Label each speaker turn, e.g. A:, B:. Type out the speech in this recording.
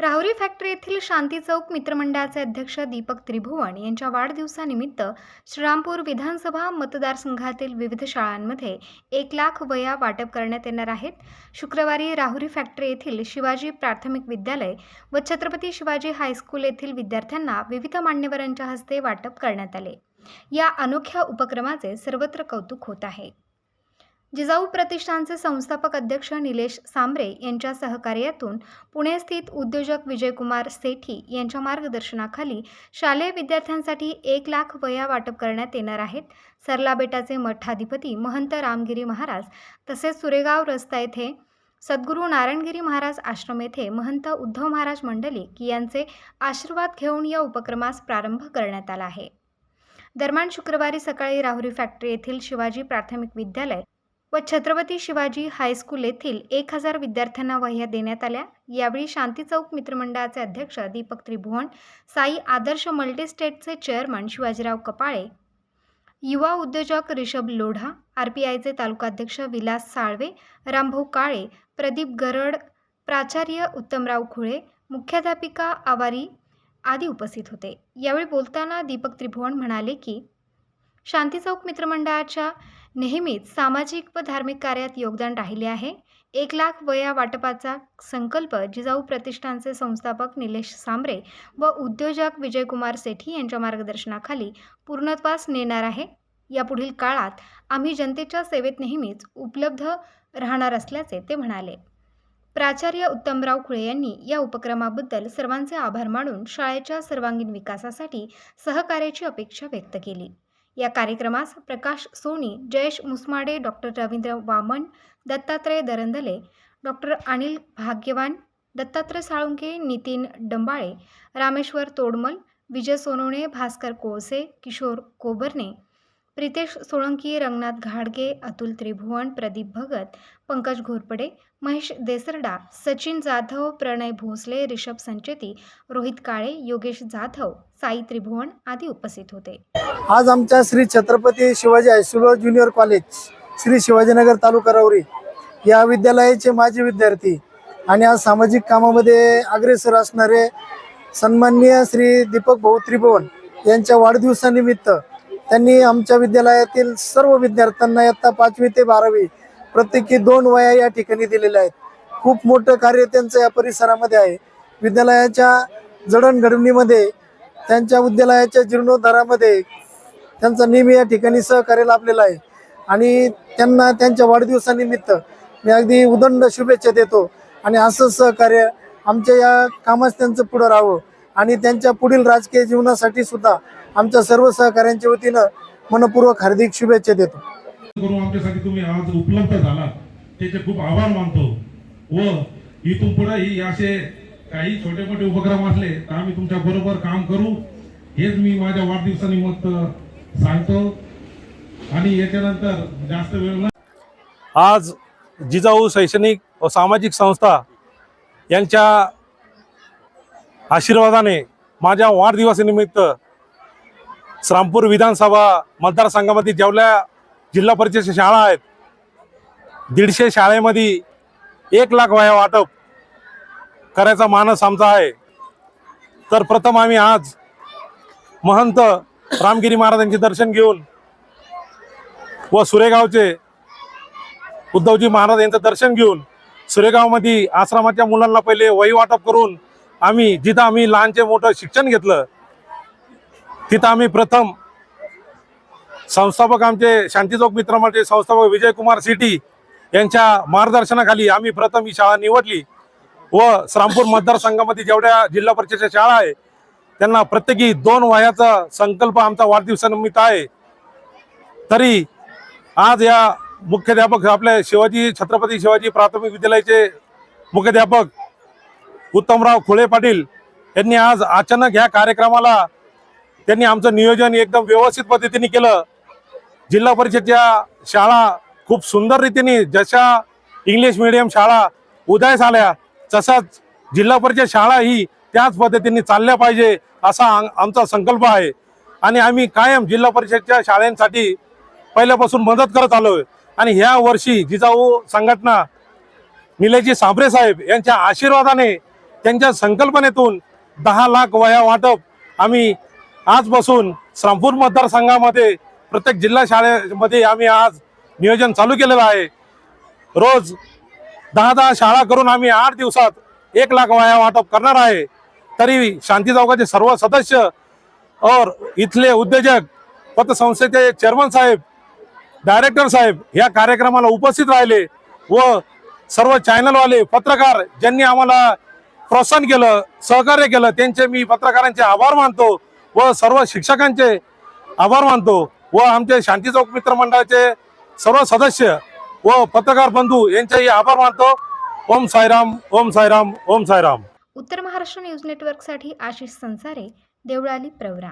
A: Rahuri factory येथील शांती चौक मित्रमंडळाचे अध्यक्ष दीपक त्रिभुवन यांच्या वाढदिवसानिमित्त श्रीरामपूर विधानसभा मतदारसंघातील विविध शाळांमध्ये एक लाख वया वाटप करण्यात येणार आहेत. शुक्रवारी राहुरी फॅक्टरी येथील शिवाजी प्राथमिक विद्यालय व छत्रपती शिवाजी हायस्कूल येथील विद्यार्थ्यांना विविध मान्यवरांच्या हस्ते वाटप करण्यात आले. या अनोख्या उपक्रमाचे सर्वत्र कौतुक होत आहे. जिजाऊ प्रतिष्ठानचे संस्थापक अध्यक्ष निलेश सांबरे यांच्या सहकार्यातून पुणे स्थित उद्योजक विजयकुमार सेठी यांच्या मार्गदर्शनाखाली शालेय विद्यार्थ्यांसाठी एक लाख वया वाटप करण्यात येणार आहेत. सरला बेटाचे मठाधिपती महंत रामगिरी महाराज तसेच सुरेगाव रस्ता येथे सद्गुरू नारायणगिरी महाराज आश्रम येथे महंत उद्धव महाराज मंडलिक यांचे आशीर्वाद घेऊन या उपक्रमास प्रारंभ करण्यात आला आहे. दरम्यान शुक्रवारी सकाळी राहुरी फॅक्टरी येथील शिवाजी प्राथमिक विद्यालय व छत्रपती शिवाजी हायस्कूल येथील एक हजार विद्यार्थ्यांना वह्या देण्यात आल्या. यावेळी शांती चौक मित्रमंडळाचे अध्यक्ष दीपक त्रिभुवन साई आदर्श मल्टीस्टेटचे चेअरमन शिवाजीराव कपाळे युवा उद्योजक रिषभ लोढा आर पी आयचे तालुकाध्यक्ष विलास साळवे रामभाऊ काळे प्रदीप गरड प्राचार्य उत्तमराव खुळे मुख्याध्यापिका आवारी आदी उपस्थित होते. यावेळी बोलताना दीपक त्रिभुवन म्हणाले की शांती चौक मित्रमंडळाच्या नेहमीच सामाजिक व धार्मिक कार्यात योगदान राहिले आहे. एक लाख वया वाटपाचा संकल्प जिजाऊ प्रतिष्ठानचे संस्थापक निलेश सांबरे व उद्योजक विजयकुमार सेठी यांच्या मार्गदर्शनाखाली पूर्णत्वास नेणार आहे. यापुढील काळात आम्ही जनतेच्या सेवेत नेहमीच उपलब्ध राहणार असल्याचे ते म्हणाले. प्राचार्य उत्तमराव खुळे यांनी या उपक्रमाबद्दल सर्वांचे आभार मानून शाळेच्या सर्वांगीण विकासासाठी सहकार्याची अपेक्षा व्यक्त केली. या कार्यक्रमास प्रकाश सोनी जयेश मुसमाडे डॉक्टर रवींद्र वामन दत्तात्रय दरंदले डॉक्टर अनिल भाग्यवान दत्तात्रय साळुंके नितीन डंबाळे रामेश्वर तोडमल विजय सोनवणे भास्कर कोळसे किशोर कोबरणे प्रितेश सोळंकी रंगनाथ घाडगे अतुल त्रिभुवन प्रदीप भगत पंकज घोरपडे महेश देसरडा सचिन जाधव प्रणय भोसले रिषभ संचेती रोहित काळे योगेश जाधव साई त्रिभुवन आदी उपस्थित होते.
B: आज आमच्या Shri Chhatrapati Shivaji high school junior college Shri Shivajinagar taluka Ravari या विद्यालयाचे माजी विद्यार्थी आणि आज सामाजिक कामामध्ये अग्रेसर असणारे सन्माननीय श्री दीपक भाऊ त्रिभुवन यांच्या वाढदिवसानिमित्त त्यांनी आमच्या विद्यालयातील सर्व विद्यार्थ्यांना इयत्ता पाचवी ते बारावी प्रत्येकी दोन वया या ठिकाणी दिलेल्या आहेत. खूप मोठं कार्य त्यांचं या परिसरामध्ये आहे. विद्यालयाच्या जडणघडणीमध्ये त्यांच्या विद्यालयाच्या जीर्णोद्धारामध्ये त्यांचा नेहमी या ठिकाणी सहकार्य लाभलेला आहे. आणि त्यांना त्यांच्या वाढदिवसानिमित्त मी अगदी उदंड शुभेच्छा देतो आणि असं सहकार्य आमच्या या कामास त्यांचं पुढं राहावं आणि त्यांच्या पुढील राजकीय जीवनासाठी सुद्धा आमच्या सर्व सहकाऱ्यांच्या वतीनं मनपूर्वक हार्दिक शुभेच्छा देतो.
C: करून आमच्यासाठी तुम्ही आज उपलब्ध झाला त्याचे खूप आभार मानतो. व इथून पुढे ही असे काही छोटे मोठे उपक्रम असले तर आम्ही तुमच्या बरोबर काम करू. हेच मी माझ्या वाढदिवसानिमित्त सांगतो. आणि याच्यानंतर जास्त वेळ
D: आज जिजाऊ शैक्षणिक व सामाजिक संस्था यांच्या आशीर्वादाने माझ्या वाढदिवसानिमित्त श्रामपूर विधानसभा मतदारसंघामध्ये जेवढ्या जिल्हा परिषदेच्या शाळा आहेत. दीडशे शाळेमध्ये एक लाख वया वाटप करायचा मानस आमचा आहे. तर प्रथम आम्ही आज महंत रामगिरी महाराजांचे दर्शन घेऊन व सुरेगावचे उद्धवजी महाराज यांचं दर्शन घेऊन सुरेगावमध्ये आश्रमाच्या मुलांना पहिले वही वाटप करून आम्ही जिथं आम्ही लहानचे मोठं शिक्षण घेतलं तिथं आम्ही प्रथम संस्थापक आमचे शांतीचौक मित्रमाचे संस्थापक विजयकुमार सिटी यांच्या मार्गदर्शनाखाली आम्ही प्रथम ही शाळा निवडली व श्रामपूर मतदारसंघामध्ये जेवढ्या जिल्हा परिषदेच्या शाळा आहे त्यांना प्रत्येकी दोन वयाचा संकल्प आमचा वाढदिवसानिमित्त आहे. तरी आज या मुख्याध्यापक आपले शिवाजी छत्रपती शिवाजी प्राथमिक विद्यालयाचे मुख्याध्यापक उत्तमराव खुळे पाटील यांनी आज अचानक ह्या कार्यक्रमाला त्यांनी आमचं नियोजन एकदम व्यवस्थित पद्धतीने केलं. जिल्हा परिषदच्या शाळा खूप सुंदर रीतीने जशा इंग्लिश मिडियम शाळा उदयास आल्या तसाच जिल्हा परिषद शाळा ही त्याच पद्धतीने चालल्या पाहिजे असा आम- आमचा संकल्प आहे. आणि आम्ही कायम जिल्हा परिषदच्या शाळांसाठी पहिल्यापासून मदत करत आलोय. आणि ह्या वर्षी जिजाऊ संघटना निलेजी साबरे साहेब यांच्या आशीर्वादाने त्यांच्या संकल्पनेतून दहा लाख वया वाटप आम्ही आजपासून श्रामपूर मतदारसंघामध्ये प्रत्येक जिल्हा शाळेमध्ये आम्ही आज नियोजन चालू केलेलं आहे. रोज दहा दहा शाळा करून आम्ही आठ दिवसात एक लाख वाया वाटप करणार आहे. तरी शांती चौकाचे सर्व सदस्य और इथले उद्योजक पतसंस्थेचे चेअरमन साहेब डायरेक्टर साहेब या कार्यक्रमाला उपस्थित राहिले व सर्व चॅनलवाले पत्रकार ज्यांनी आम्हाला प्रोत्साहन केलं सहकार्य केलं त्यांचे मी पत्रकारांचे आभार मानतो. व सर्व शिक्षकांचे आभार मानतो व आमचे शांती चौक मित्र मंडळाचे सर्व सदस्य व पत्रकार बंधू यांचेही आभार मानतो. ओम साईराम ओम साईराम ओम साईराम.
A: उत्तर महाराष्ट्र न्यूज नेटवर्कसाठी आशिष संसारे देवळाली प्रवरा.